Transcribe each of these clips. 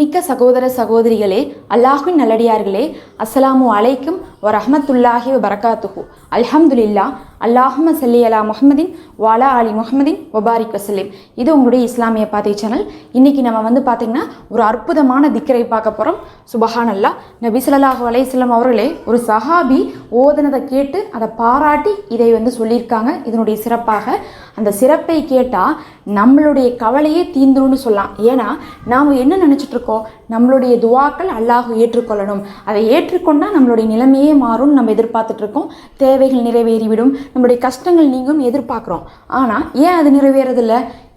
கண்ணியமிக்க சகோதர சகோதரிகளே அல்லாஹின் நல்லடியார்களே அஸ்ஸலாமு அலைக்கும் வ ரஹ்மத்துல்லாஹி வ அல்ஹம்துலில்லா அல்லாஹும்ம சல்லி அலா முஹமதின் வாலா அலி முஹமதின் ஒபாரிக் வசல்லிம். இது உங்களுடைய இஸ்லாமிய பாதை சேனல். இன்றைக்கி நம்ம வந்து பார்த்தீங்கன்னா ஒரு அற்புதமான திக்கரை பார்க்க போகிறோம் சுபஹான் அல்லா நபி ஸல்லல்லாஹு அலையம் அவர்களே ஒரு சஹாபி ஓதுனதை கேட்டு அதை பாராட்டி இதை வந்து சொல்லியிருக்காங்க. இதனுடைய சிறப்பாக அந்த சிறப்பை கேட்டால் நம்மளுடைய கவலையே தீந்துரும்னு சொல்லலாம். ஏன்னா நாம் என்ன நினச்சிட்ருக்கோம் நம்மளுடைய துவாக்கள் அல்லாஹ் ஏற்றுக்கொள்ளணும். அதை ஏற்றுக்கொண்டால் நம்மளுடைய நிலைமையே மாறும்னு நம்ம எதிர்பார்த்துட்ருக்கோம் தேவைகள் நிறைவேறிவிடும். நம்மளுடைய கஷ்டங்கள் நீங்கும் எதிர்பார்க்குறோம். ஆனால் ஏன் அது நிறைவேறதில்ல?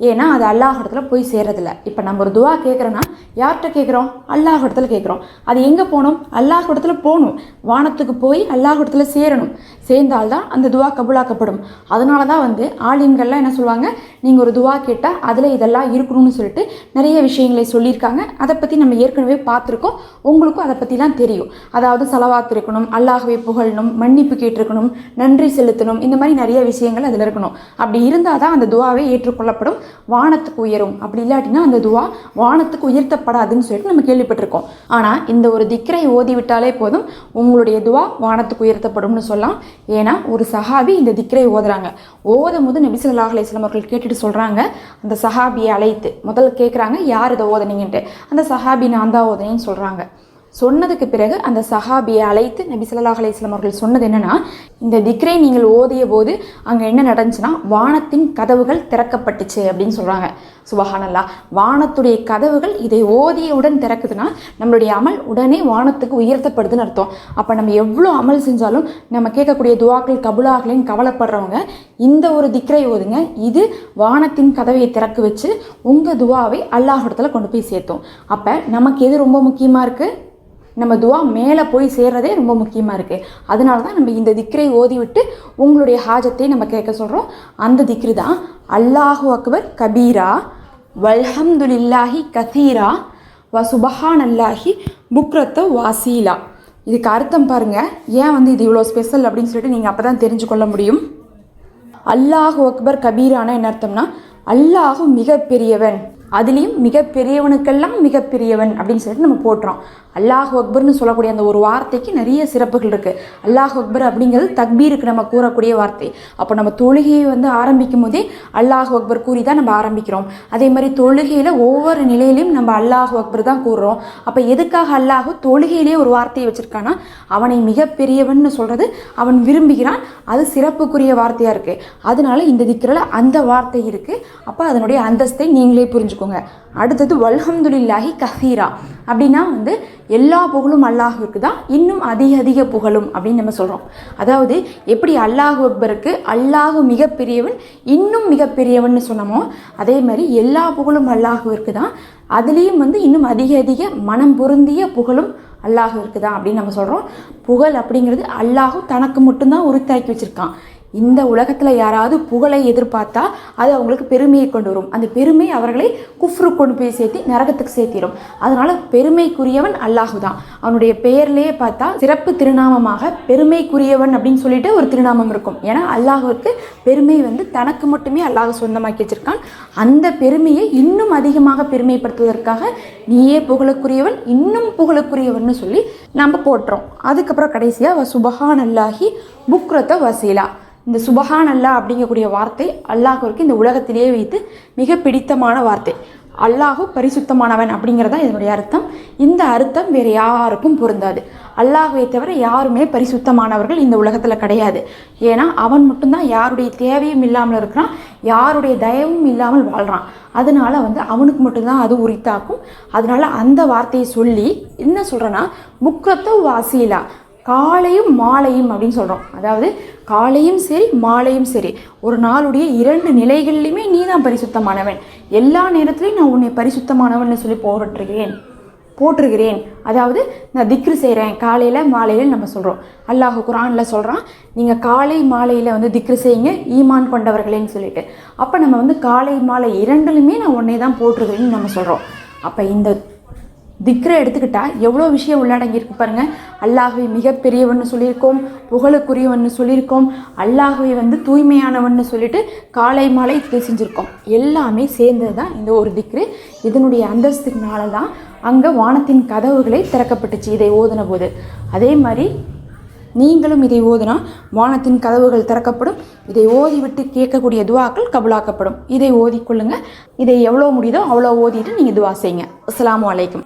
ஏன்னா அது அல்லாஹ் இடத்துல போய் சேர்றதில்ல. இப்போ நம்ம ஒரு துவா கேட்குறோன்னா யார்கிட்ட கேட்குறோம் அல்லாஹ் இடத்துல கேட்குறோம் அது எங்கே போகணும்? அல்லாஹ் இடத்துல போகணும். வானத்துக்கு போய் அல்லாஹ் இடத்துல சேரணும். சேர்ந்தால்தான் அந்த துவா கபுலாக்கப்படும். அதனால தான் வந்து ஆலிம்கள்லாம் என்ன சொல்லுவாங்க? நீங்கள் ஒரு துவா கேட்டால் அதில் இதெல்லாம் இருக்கணும்னு சொல்லிட்டு நிறைய விஷயங்களை சொல்லியிருக்காங்க. அதை பற்றி நம்ம ஏற்கனவே பார்த்துருக்கோம். உங்களுக்கும் அதை பற்றிலாம் தெரியும். அதாவது செலவாத்து இருக்கணும் அல்லாஹ்வை புகழணும் மன்னிப்பு கேட்டிருக்கணும் நன்றி செலுத்தணும் இந்த மாதிரி நிறைய விஷயங்கள் அதில் இருக்கணும். அப்படி இருந்தால் தான் அந்த துவாவே ஏற்றுக்கொள்ளப்படும். வானத்துக்கு உயரும். அப்படி இல்லாட்டினா அந்த துவா வானத்துக்கு உயர்த்தப்படாதுன்னு சொல்லிட்டு நம்ம கேள்விப்பட்டிருக்கோம். ஆனால் இந்த ஒரு திக்கரை ஓதி விட்டாலே போதும். உங்களுடைய துவா வானத்துக்கு உயர்த்தப்படும்னு சொல்லலாம். ஏன்னா ஒரு சஹாபி இந்த திக்கரை ஓதுறாங்க. ஓதும் போது நபிசல்லாஹ் ஸல்லல்லாஹு அவர்கள் கேட்டுட்டு சொல்கிறாங்க அந்த சஹாபியை அழைத்து முதல்ல கேட்குறாங்க யார் இதை ஓதனீங்கன்ட்டு? அந்த சஹாபி நான் தான் ஓதனின்னு சொல்கிறாங்க சொன்னதுக்கு பிறகு அந்த சஹாபியை அழைத்து நபி ஸல்லல்லாஹு அலைஹி அவர்கள் சொன்னது என்னன்னா இந்த திக்ரை நீங்கள் ஓதிய போது அங்கே என்ன நடந்துச்சுன்னா வானத்தின் கதவுகள் திறக்கப்பட்டுச்சு அப்படின்னு சொல்கிறாங்க சுபஹானல்லா வானத்துடைய கதவுகள் இதை ஓதியவுடன் திறக்குதுன்னா நம்மளுடைய அமல் உடனே வானத்துக்கு உயர்த்தப்படுதுன்னு அர்த்தம். அப்போ நம்ம எவ்வளோ அமல் செஞ்சாலும் நம்ம கேட்கக்கூடிய துவாக்கள் கபுலாகலைன்னு கவலைப்படுறவங்க இந்த ஒரு திக்ரை ஓதுங்க இது வானத்தின் கதவையை திறக்க வச்சு உங்கள் துவாவை அல்லாஹ் கொண்டு போய் சேர்த்தோம். அப்போ நமக்கு எது ரொம்ப முக்கியமாக இருக்குது நம்ம துவா மேலே போய் சேர்றதே ரொம்ப முக்கியமாக இருக்குது அதனால தான் நம்ம இந்த திக்ரை ஓதி விட்டு உங்களுடைய ஹாஜத்தை நம்ம கேட்க சொல்கிறோம் அந்த திக்ரு தான் அல்லாஹு அக்பர் கபீரா வல்ஹம்துலில்லாஹி கதீரா வ சுபஹான் அல்லாஹி புக்ரத்த வாசீலா. இதுக்கு அர்த்தம் பாருங்கள் ஏன் வந்து இது இவ்வளோ ஸ்பெஷல் அப்படின்னு சொல்லிட்டு நீங்கள் அப்போ தான் தெரிஞ்சு கொள்ள முடியும். அல்லாஹு அக்பர் கபீரானா என்ன அர்த்தம்னா அல்லாஹு மிகப்பெரியவன். அதுலேயும் மிகப்பெரியவனுக்கெல்லாம் மிகப்பெரியவன் அப்படின்னு சொல்லிட்டு நம்ம போட்டுறோம். அல்லாஹ் அக்பர்னு சொல்லக்கூடிய அந்த ஒரு வார்த்தைக்கு நிறைய சிறப்புகள் இருக்குது அல்லாஹ் அக்பர் அப்படிங்கிறது தக்பீருக்கு நம்ம கூறக்கூடிய வார்த்தை. அப்போ நம்ம தொழுகையை வந்து ஆரம்பிக்கும் போதே அல்லாஹ் அக்பர் கூறி தான் நம்ம ஆரம்பிக்கிறோம். அதே மாதிரி தொழுகையில் ஒவ்வொரு நிலையிலையும் நம்ம அல்லாஹ் அக்பர் தான் கூறுறோம். அப்போ எதுக்காக அல்லாஹ் தொழுகையிலே ஒரு வார்த்தையை வச்சுருக்கான்னா அவனை மிகப்பெரியவன் சொல்கிறது அவன் விரும்புகிறான். அது சிறப்புக்குரிய வார்த்தையாக இருக்குது அதனால இந்த திக்கில் அந்த வார்த்தை இருக்குது அப்போ அதனுடைய அந்தஸ்தை நீங்களே புரிஞ்சுக்கோங்க. அடுத்தது வல்ஹம்துலில்லாஹி கஹீரா அப்படின்னா வந்து எல்லா புகழும் அல்லாஹுக்கு தான் இன்னும் அதிக அதிக புகழும் அப்படின்னு நம்ம சொல்கிறோம் அதாவது எப்படி அல்லாஹு அக்பருக்கு அல்லாஹு மிகப்பெரியவன் இன்னும் மிகப்பெரியவன் சொன்னோமோ அதே மாதிரி எல்லா புகழும் அல்லாஹுவிற்கு தான் அதுலேயும் வந்து இன்னும் அதிக அதிக மனம் பொருந்திய புகழும் அல்லாஹுவிற்கு தான் அப்படின்னு நம்ம சொல்கிறோம் புகழ் அப்படிங்கிறது அல்லாஹும் தனக்கு மட்டும்தான் உறுத்தாக்கி வச்சுருக்கான். இந்த உலகத்தில் யாராவது புகழை எதிர்பார்த்தா அது அவங்களுக்கு பெருமையை கொண்டு வரும். அந்த பெருமை அவர்களை குஃப்ரு கொண்டு போய் சேர்த்து நரகத்துக்கு சேர்த்திடும் அதனால பெருமைக்குரியவன் அல்லாஹு தான். அவனுடைய பெயர்லேயே பார்த்தா சிறப்பு திருநாமமாக பெருமைக்குரியவன் அப்படின்னு சொல்லிட்டு ஒரு திருநாமம் இருக்கும். ஏன்னா அல்லாஹுக்கு பெருமை வந்து தனக்கு மட்டுமே அல்லாஹ் சொந்தமாக்கி வச்சிருக்கான். அந்த பெருமையை இன்னும் அதிகமாக பெருமைப்படுத்துவதற்காக நீயே புகழுக்குரியவன் இன்னும் புகழுக்குரியவன் சொல்லி நம்ம போட்டுறோம் அதுக்கப்புறம் கடைசியாக சுபஹான் அல்லாஹி புக்ரத்த வசீலா. இந்த சுபஹான் அல்லா அப்படிங்கக்கூடிய வார்த்தை அல்லாஹுவிற்கு இந்த உலகத்திலேயே வைத்து மிக பிடித்தமான வார்த்தை. அல்லாஹு பரிசுத்தமானவன் அப்படிங்கிறது தான் இதனுடைய அர்த்தம். இந்த அர்த்தம் வேறு யாருக்கும் பொருந்தாது. அல்லாஹுவை தவிர யாருமே பரிசுத்தமானவர்கள் இந்த உலகத்தில் கிடையாது. ஏன்னா அவன் மட்டும்தான் யாருடைய தேவையும் இல்லாமல் இருக்கிறான் யாருடைய தயவும் இல்லாமல் வாழ்கிறான் அதனால வந்து அவனுக்கு மட்டும்தான் அது உரித்தாக்கும். அதனால அந்த வார்த்தையை சொல்லி என்ன சொல்கிறேன்னா முக்கத்தோ வாசிலா. காலையும் மாலையும் அப்படின்னு சொல்கிறோம் அதாவது காலையும் சரி மாலையும் சரி. ஒரு நாளுடைய இரண்டு நிலைகள்லையுமே நீ தான் பரிசுத்தமானவன். எல்லா நேரத்துலையும் நான் உன்னை பரிசுத்தமானவன் சொல்லி போட்டுருக்கிறேன் போட்டிருக்கிறேன் அதாவது நான் திக்ரு செய்கிறேன் காலையில் மாலையில் நம்ம சொல்கிறோம் அல்லாஹ் குரானில் சொல்கிறான் நீங்கள் காலை மாலையில் வந்து திக்ரு செய்யுங்க ஈமான் கொண்டவர்களேன்னு சொல்லிட்டு. அப்போ நம்ம வந்து காலை மாலை இரண்டுலையுமே நான் உன்னை தான் போட்டிருக்கிறேன்னு நம்ம சொல்கிறோம் அப்போ இந்த திக்ரை எடுத்துக்கிட்டால் எவ்வளோ விஷயம் உள்ளடங்கியிருக்கு பாருங்கள் அல்லாஹுவை மிகப்பெரியவன்னு சொல்லியிருக்கோம் புகழுக்குரியவன்னு சொல்லியிருக்கோம் அல்லாஹுவை வந்து தூய்மையானவன்னு சொல்லிட்டு காலை மாலை திக்ரு செஞ்சுருக்கோம் எல்லாமே சேர்ந்தது தான் இந்த ஒரு திக்ரு. இதனுடைய அந்தஸ்துனால தான் அங்கே வானத்தின் கதவுகளை திறக்கப்பட்டுச்சு இதை ஓதின போது அதே மாதிரி நீங்களும் இதை ஓதுனா வானத்தின் கதவுகள் திறக்கப்படும். இதை ஓதிவிட்டு கேட்கக்கூடிய துவாக்கள் கபுலாக்கப்படும். இதை ஓதிக்கொள்ளுங்கள் இதை எவ்வளோ முடியுதோ அவ்வளோ ஓதிட்டு நீங்கள் துவா செய்யுங்க. அஸ்லாம் வலைக்கம்